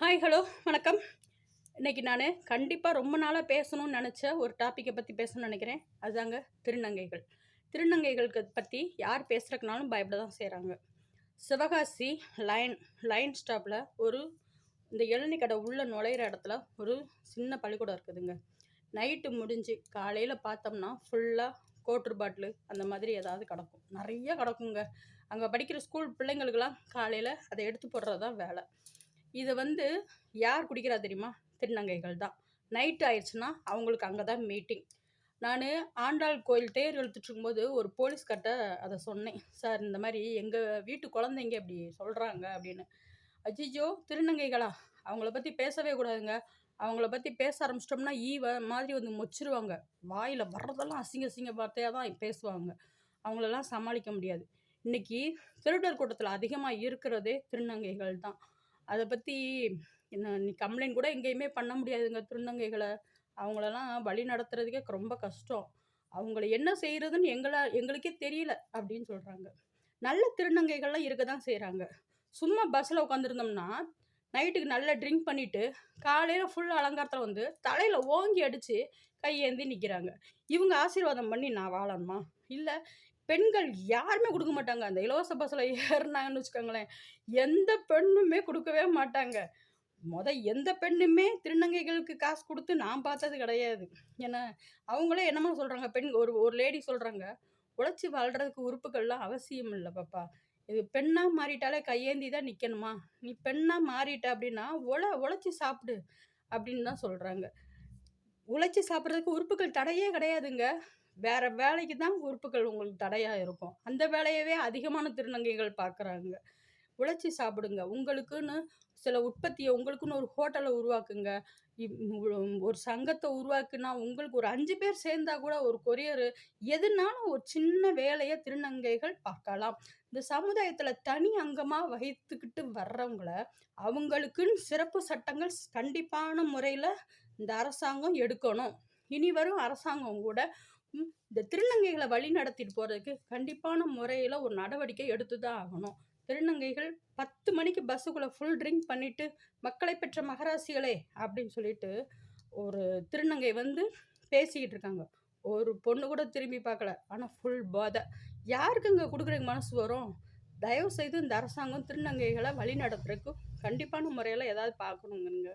Hi hello வணக்கம். இன்னைக்கு நான் கண்டிப்பாக ரொம்ப நாளாக பேசணும்னு நினச்ச ஒரு டாப்பிக்கை பற்றி பேசணும்னு நினைக்கிறேன். அதுதாங்க திருநங்கைகள். திருநங்கைகளுக்கு பற்றி யார் பேசுகிறக்குனாலும் பயப்பட தான் செய்கிறாங்க சிவகாசி லைன் லைன் ஸ்டாப்பில் ஒரு இந்த இளநி கடை உள்ளே நுழையிற இடத்துல ஒரு சின்ன பள்ளிக்கூடம் இருக்குதுங்க. நைட்டு முடிஞ்சு காலையில் பார்த்தோம்னா ஃபுல்லாக கோட்ரு பாட்டிலு அந்த மாதிரி ஏதாவது கிடக்கும். நிறைய கிடக்குங்க. அங்கே படிக்கிற ஸ்கூல் பிள்ளைங்களுக்கெல்லாம் காலையில் அதை எடுத்து போடுறது தான் வேலை. இது வந்து யார் குடிக்கிறா தெரியுமா? திருநங்கைகள் தான். நைட் ஆயிடுச்சுன்னா அவங்களுக்கு அங்கே தான் மீட்டிங் நான் ஆண்டாள் கோயில் தேர் இழுத்துட்ருக்கும்போது ஒரு போலீஸ்கிட்ட அதை சொன்னேன். சார் இந்த மாதிரி எங்கள் வீட்டு குழந்தைங்க அப்படி சொல்கிறாங்க அப்படின்னு. அஜிஜோ திருநங்கைகளா அவங்கள பற்றி பேசவே கூடாதுங்க. அவங்கள பற்றி பேச ஆரம்பிச்சிட்டோம்னா ஈவ மாதிரி வந்து மொச்சிருவாங்க. வாயில் வர்றதெல்லாம் அசிங்க அசிங்க வார்த்தையாக தான் பேசுவாங்க. அவங்களெல்லாம் சமாளிக்க முடியாது. இன்னைக்கு திருடர் கூட்டத்தில் அதிகமாக இருக்கிறதே திருநங்கைகள் தான். அதை பற்றி என்ன நீ கம்ப்ளைண்ட் கூட எங்கேயுமே பண்ண முடியாதுங்க. திருநங்கைகளை அவங்களெல்லாம் வழி நடத்துறதுக்கே ரொம்ப கஷ்டம். அவங்கள என்ன செய்கிறதுன்னு எங்களை எங்களுக்கே தெரியல அப்படின்னு சொல்கிறாங்க நல்ல திருநங்கைகள்லாம் இருக்க தான் செய்கிறாங்க சும்மா பஸ்ஸில் உட்காந்துருந்தோம்னா நைட்டுக்கு நல்லா ட்ரிங்க் பண்ணிவிட்டு காலையில் ஃபுல் அலங்காரத்தில் வந்து தலையில் ஓங்கி அடித்து கையேந்தி நிற்கிறாங்க இவங்க ஆசீர்வாதம் பண்ணி நான் வாழணுமா? இல்லை பெண்கள் யாருமே கொடுக்க மாட்டாங்க. அந்த இலவச பஸ்ஸில் ஏறினாங்கன்னு வச்சுக்கோங்களேன். எந்த பெண்ணுமே கொடுக்கவே மாட்டாங்க. முத எந்த பெண்ணுமே திருநங்கைகளுக்கு காசு கொடுத்து நான் பார்த்தது கிடையாது. ஏன்னா அவங்களே என்னமோ சொல்கிறாங்க பெண் ஒரு ஒரு லேடி சொல்கிறாங்க உழைச்சி வாழ்கிறதுக்கு உறுப்புகள்லாம் அவசியம் இல்லை பாப்பா. இது பெண்ணாக மாறிட்டாலே கையேந்தி தான் நிற்கணுமா நீ பெண்ணாக மாறிட்ட அப்படின்னா உழ உழைச்சி சாப்பிடு அப்படின்னு தான் சொல்கிறாங்க உழைச்சி சாப்பிட்றதுக்கு உறுப்புகள் தடையே கிடையாதுங்க. வேற வேலைக்கு தான் உறுப்புகள் உங்களுக்கு தடையாக இருக்கும். அந்த வேலையவே அதிகமான திருநங்கைகள் பார்க்குறாங்க உழைச்சி சாப்பிடுங்க. உங்களுக்குன்னு சில உற்பத்தியை உங்களுக்குன்னு ஒரு ஹோட்டலை உருவாக்குங்க. ஒரு சங்கத்தை உருவாக்குனா உங்களுக்கு ஒரு அஞ்சு பேர் சேர்ந்தா கூட ஒரு கொரியர் எதுனாலும் ஒரு சின்ன வேலையை திருநங்கைகள் பார்க்கலாம். இந்த சமுதாயத்தில் தனி அங்கமாக வகித்துக்கிட்டு வர்றவங்கள அவங்களுக்குன்னு சிறப்பு சட்டங்கள் கண்டிப்பான முறையில் இந்த அரசாங்கம் எடுக்கணும். இனி வரும் அரசாங்கம் கூட இந்த திருநங்கைகளை வழி நடத்திட்டு போகிறதுக்கு கண்டிப்பான முறையில் ஒரு நடவடிக்கை எடுத்து தான் ஆகணும். திருநங்கைகள் பத்து மணிக்கு பஸ்ஸுக்குள்ளே ஃபுல் ட்ரிங்க் பண்ணிவிட்டு மக்களை பெற்ற மகராசிகளே அப்படின்னு சொல்லிட்டு ஒரு திருநங்கை வந்து பேசிக்கிட்டு இருக்காங்க. ஒரு பொண்ணு கூட திரும்பி பார்க்கல. ஆனால் ஃபுல் போதை யாருக்கு இங்கே கொடுக்குறதுக்கு மனசு வரும்? தயவு செய்து இந்த அரசாங்கம் திருநங்கைகளை வழி நடத்துறதுக்கு கண்டிப்பான முறையில் ஏதாவது பார்க்கணுங்க